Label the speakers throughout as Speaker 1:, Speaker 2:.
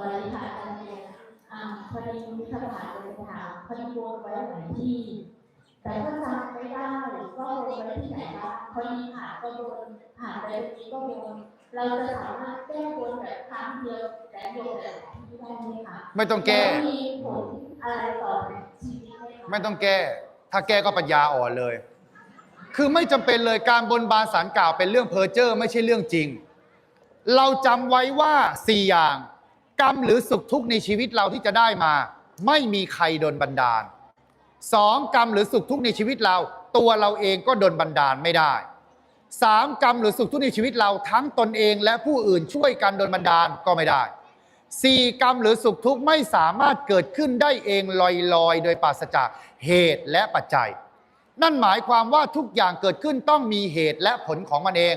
Speaker 1: วัสดีค่ะอาจารย์เรียนอ่าพอดีมีคำถามเลยค่ะพอดีวงไว้หลายที่ แต่ก็จำไม่ได้ว่าวนไว้ที่ไหนบ้างพอดีผ่านก็วนผ่านไปตรงนี้ก็วนเราจะสามารถแก้วนแบบครั้งเดียวแต่วนแต่ละที่ได้ไหมคะ
Speaker 2: ไม่ต้องแก้
Speaker 1: ล้วมีผลอะไรต่อชีวิตไหมคะ
Speaker 2: ไม่ต้องแก้ ถ้าแก้ก็ปัญญาอ่อนเลย คือไม่จำเป็นเลยการบนบานสารกล่าวเป็นเรื่องเพ้อเจ้อไม่ใช่เรื่องจริง เราจำไว้ว่าสี่อย่าง กรรมหรือสุขทุกข์ในชีวิตเราที่จะได้มา ไม่มีใครดนบันดาลสองกรรมหรือสุขทุกข์ในชีวิตเรา ตัวเราเองก็ดนบันดาลไม่ได้สามกรรมหรือสุขทุกข์ในชีวิตเราทั้งตนเองและผู้อื่นช่วยกันดนบันดาลก็ไม่ได้สี่กรรมหรือสุขทุกข์ไม่สามารถเกิดขึ้นได้เองลอยๆ โดยปราศจากเหตุและปัจจัย นั่นหมายความว่าทุกอย่างเกิดขึ้นต้องมีเหตุและผลของมันเอง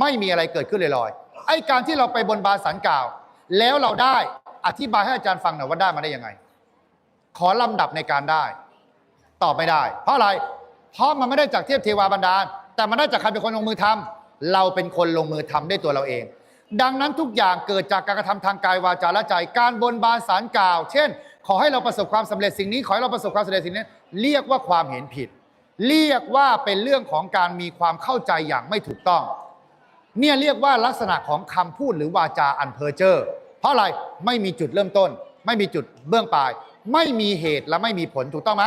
Speaker 2: ไม่มีอะไรเกิดขึ้นลอยๆไอ้การที่เราไปบนบาสันกล่าว แล้วเราได้อธิบายให้อาจารย์ฟังหน่อยว่าได้มาได้ยังไง ขอลำดับในการได้ ตอบไม่ได้ เพราะอะไร เพราะมันไม่ได้จากเทพเทวาบันดาล แต่มันได้จากใครเป็นคนลงมือทำเราเป็นคนลงมือทำด้วยตัวเราเอง ดังนั้นทุกอย่างเกิดจากการกระทำทางกายวาจาและใจ การบนบานสารกล่าว เช่น ขอให้เราประสบความสำเร็จสิ่งนี้ ขอให้เราประสบความสำเร็จสิ่งนี้ เรียกว่าความเห็นผิด เรียกว่าเป็นเรื่องของการมีความเข้าใจอย่างไม่ถูกต้อง เนี่ยเรียกว่าลักษณะของคำพูดหรือวาจาอันเพ้อเจ้อ เพราะอะไรไม่มีจุดเริ่มต้น ไม่มีจุดเบื้องปลาย ไม่มีเหตุและไม่มีผลถูกต้องไหม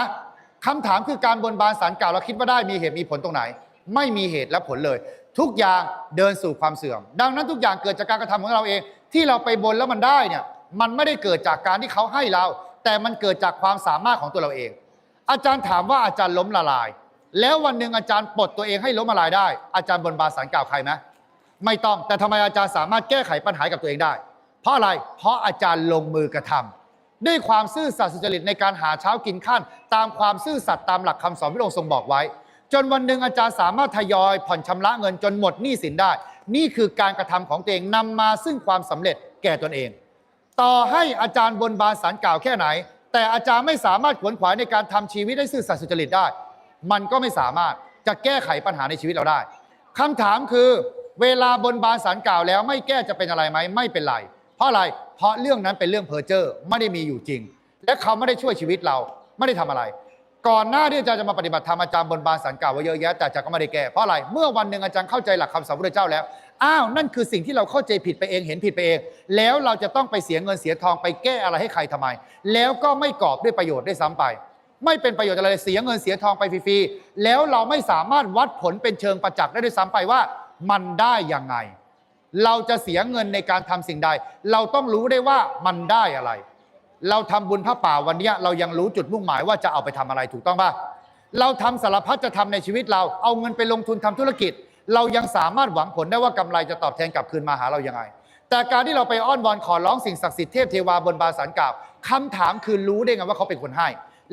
Speaker 2: คำถามคือการบนบานสารกล่าวเราคิดว่าได้มีเหตุมีผลตรงไหน ไม่มีเหตุและผลเลย ทุกอย่างเดินสู่ความเสื่อม ดังนั้นทุกอย่างเกิดจากการกระทำของเราเอง ที่เราไปบนแล้วมันได้เนี่ยมันไม่ได้เกิดจากการที่เขาให้เรา แต่มันเกิดจากความสามารถของตัวเราเอง อาจารย์ถามว่าอาจารย์ล้มละลาย แล้ววันหนึ่งอาจารย์ปลดตัวเองให้ล้มละลายได้ อาจารย์บนบานสารกล่าวใครไหมไม่ต้องแต่ทำไมอาจารย์สามารถแก้ไขปัญหากับตัวเองได้ เพราะอะไร เพราะอาจารย์ลงมือกระทำด้วยความซื่อสัตย์สุจริตในการหาเช้ากินข้านตามความซื่อสัตย์ตามหลักคำสอนที่พระองค์ทรงบอกไว้ จนวันหนึ่งอาจารย์สามารถทยอย ผ่อนชำระเงินจนหมดหนี้สินได้ นี่คือการกระทำของตัวเองนำมาซึ่งความสำเร็จแก่ตนเอง ต่อให้อาจารย์บนบานสารกล่าวแค่ไหน แต่อาจารย์ไม่สามารถขวนขวายในการทำชีวิตให้ซื่อสัตย์สุจริตได้ มันก็ไม่สามารถจะแก้ไขปัญหาในชีวิตเราได้คำถามคือ เวลาบนบานสารกล่าวแล้วไม่แก้จะเป็นอะไรไหมไม่เป็นไร เพราะอะไร เพราะเรื่องนั้นเป็นเรื่องเพอเจอร์ไม่ได้มีอยู่จริง และเขาไม่ได้ช่วยชีวิตเราไม่ได้ทำอะไร ก่อนหน้าที่อาจารย์จะมาปฏิบัติธรรมอาจารย์บนบานสารกล่าวไว้เยอะแยะแต่อาจารย์ก็ไม่ได้แก้เพราะอะไร เมื่อวันหนึ่งอาจารย์เข้าใจหลักคำสอนพระเจ้าแล้ว อ้าว นั่นคือสิ่งที่เราเข้าใจผิดไปเองเห็นผิดไปเอง แล้วเราจะต้องไปเสียเงินเสียทองไปแก้อะไรให้ใครทำไม แล้วก็ไม่กอบด้วยประโยชน์ได้ซ้ำไป ไม่เป็นประโยชน์อะไรเสียเงินเสียทองไปฟรีๆแล้วเราไม่สามารถวัดผลเป็นเชิงประจักษ์ได้ด้วยซ้ำไปว่า มันได้ยังไง เราจะเสียเงินในการทำสิ่งใด เราต้องรู้ได้ว่ามันได้อะไร เราทำบุญพระป่าวันนี้เรายังรู้จุดมุ่งหมายว่าจะเอาไปทำอะไรถูกต้องป่ะเราทำสารพัดจะทำในชีวิตเราเอาเงินไปลงทุนทำธุรกิจ เรายังสามารถหวังผลได้ว่ากำไรจะตอบแทนกลับคืนมาหาเรายังไง แต่การที่เราไปอ้อนวอนขอร้องสิ่งศักดิ์สิทธิ์เทพเทวาบนบาสารกล่าวคำถามคือรู้ได้ไงว่าเขาเป็นคนให้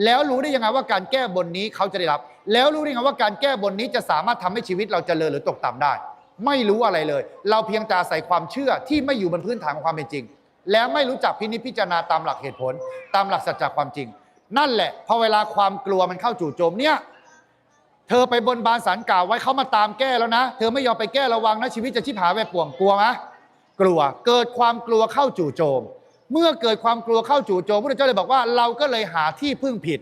Speaker 2: แล้วรู้ได้ยังไงว่าการแก้บนนี้เขาจะได้รับ แล้วรู้ได้ยังไงว่าการแก้บนนี้จะสามารถทำให้ชีวิตเราเจริญหรือตกต่ำได้ ไม่รู้อะไรเลย เราเพียงแต่อาศัยความเชื่อที่ไม่อยู่บนพื้นฐานของความเป็นจริง แล้วไม่รู้จักพินิจพิจารณาตามหลักเหตุผล ตามหลักสัจจะความจริง นั่นแหละพอเวลาความกลัวมันเข้าจู่โจมเนี่ยเธอไปบนบานสารกล่าวไว้เขามาตามแก้แล้วนะ เธอไม่ยอมไปแก้ระวังนะชีวิตจะชิบหายไปป่วงกลัวไหมกลัวเกิดความกลัวเข้าจู่โจม เมื่อเกิดความกลัวเข้าจู่โจมพระเจ้าเลยบอกว่าเราก็เลยหาที่พึ่งผิด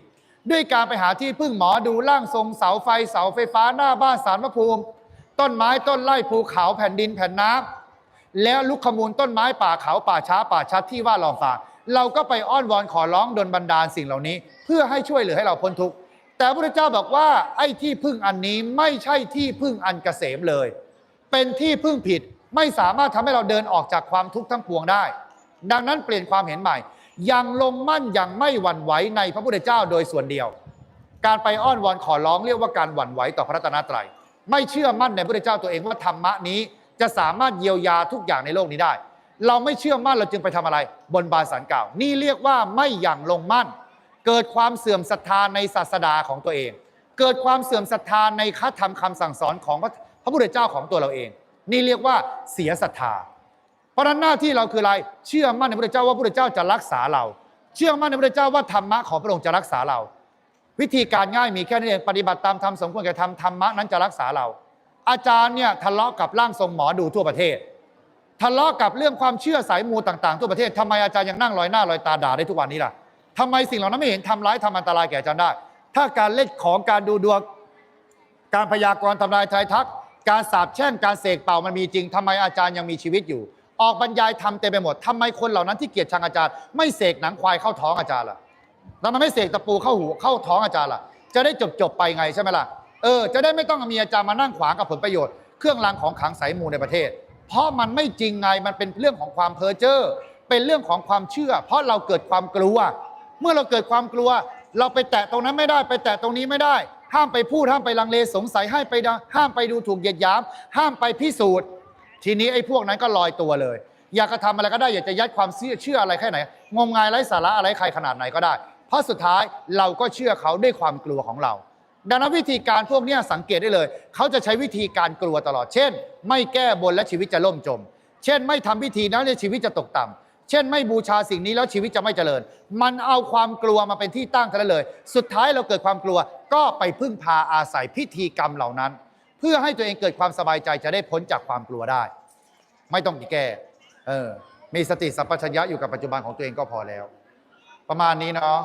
Speaker 2: ด้วยการไปหาที่พึ่งหมอดูร่างทรงเสาไฟเสาไฟฟ้าหน้าบ้านสารพระภูมิ ต้นไม้ต้นไร่ภูเขาแผ่นดินแผ่นน้ำแล้วลุกขมูลต้นไม้ป่าเขาป่าช้าป่าชัดที่ว่าลองฝากเราก็ไปอ้อนวอนขอร้องดลบันดาลสิ่งเหล่านี้ เพื่อให้ช่วยเหลือให้เราพ้นทุกข์แต่พระเจ้าบอกว่าไอ้ที่พึ่งอันนี้ไม่ใช่ที่พึ่งอันเกษมเลย เป็นที่พึ่งผิดไม่สามารถทำให้เราเดินออกจากความทุกข์ทั้งปวงได้ ดังนั้นเปลี่ยนความเห็นใหม่ ยังลงมั่นยังไม่หวั่นไหวในพระพุทธเจ้าโดยส่วนเดียว การไปอ้อนวอนขอร้องเรียกว่าการหวั่นไหวต่อพระรัตนตรัย ไม่เชื่อมั่นในพระพุทธเจ้าตัวเองว่าธรรมะนี้จะสามารถเยียวยาทุกอย่างในโลกนี้ได้ เราไม่เชื่อมั่นเราจึงไปทำอะไร บนบานสารกล่าวนี่เรียกว่าไม่อย่างลงมั่น เกิดความเสื่อมศรัทธาในศาสดาของตัวเอง เกิดความเสื่อมศรัทธาในคัธรรมคำสั่งสอนของพระพุทธเจ้าของตัวเราเอง นี่เรียกว่าเสียศรัทธา เพราะฉะนั้นหน้าที่เราคืออะไรเชื่อมั่นในพระพุทธเจ้าว่าพระพุทธเจ้าจะรักษาเรา เชื่อมั่นในพระพุทธเจ้าว่าธรรมะของพระองค์จะรักษาเรา วิธีการง่ายมีแค่นี้เองปฏิบัติตามธรรมสมควรแก่ธรรมธรรมะนั้นจะรักษาเรา อาจารย์เนี่ยทะเลาะกับร่างทรงหมอดูทั่วประเทศ ทะเลาะกับเรื่องความเชื่อสายมูต่างๆ ทั่วประเทศทำไมอาจารย์ยังนั่งลอยหน้าลอยตาด่าได้ทุกวันนี้ล่ะทำไมสิ่งเหล่านั้นไม่เห็นทำร้ายทำอันตรายแก่อาจารย์ได้ ถ้าการเล่นของการดูดวงการพยากรณ์ทำนายทายทัก การสาบแช่งการเสกเป่ามันมีจริงทำไมอาจารย์ยังมีชีวิตอยู่ ออกบรรยายทำเต็มไปหมดทำไมคนเหล่านั้นที่เกลียดชังอาจารย์ ไม่เสกหนังควายเข้าท้องอาจารย์ล่ะ แล้วมันไม่เสกตะปูเข้าหูเข้าท้องอาจารย์ล่ะ จะได้จบจบไปไงใช่ไหมล่ะ เออ จะได้ไม่ต้องมีอาจารย์มานั่งขวางกับผลประโยชน์ เครื่องรางของขลังสายมูในประเทศ เพราะมันไม่จริงไง มันเป็นเรื่องของความเพ้อเจ้อ เป็นเรื่องของความเชื่อ เพราะเราเกิดความกลัว เมื่อเราเกิดความกลัว เราไปแตะตรงนั้นไม่ได้ ไปแตะตรงนี้ไม่ได้ ห้ามไปพูด ห้ามไปลังเลสงสัย ให้ไป ห้ามไปดูถูกเหยียดหยาม ห้ามไปพิสูจน์ ทีนี้ไอ้พวกนั้นก็ลอยตัวเลย อยากจะทำอะไรก็ได้ อยากจะยัดความเชื่อเชื่ออะไรแค่ไหน งมงายไร้สาระอะไรใครขนาดไหนก็ได้ เพราะสุดท้ายเราก็เชื่อเขาด้วยความกลัวของเรา ดังนั้นวิธีการพวกนี้สังเกตได้เลย เขาจะใช้วิธีการกลัวตลอด เช่น ไม่แก้บนและชีวิตจะล่มจม เช่น ไม่ทำพิธีนั้นแล้วชีวิตจะตกต่ำเช่น ไม่บูชาสิ่งนี้แล้วชีวิตจะไม่เจริญ มันเอาความกลัวมาเป็นที่ตั้งเท่านั้นเลย สุดท้ายเราเกิดความกลัวก็ไปพึ่งพาอาศัยพิธีกรรมเหล่านั้น เพื่อให้ตัวเองเกิดความสบายใจจะได้พ้นจากความกลัวได้ ไม่ต้องแก้เออมีสติสัมปชัญญะอยู่กับปัจจุบันของตัวเองก็พอแล้ว ประมาณนี้เนาะ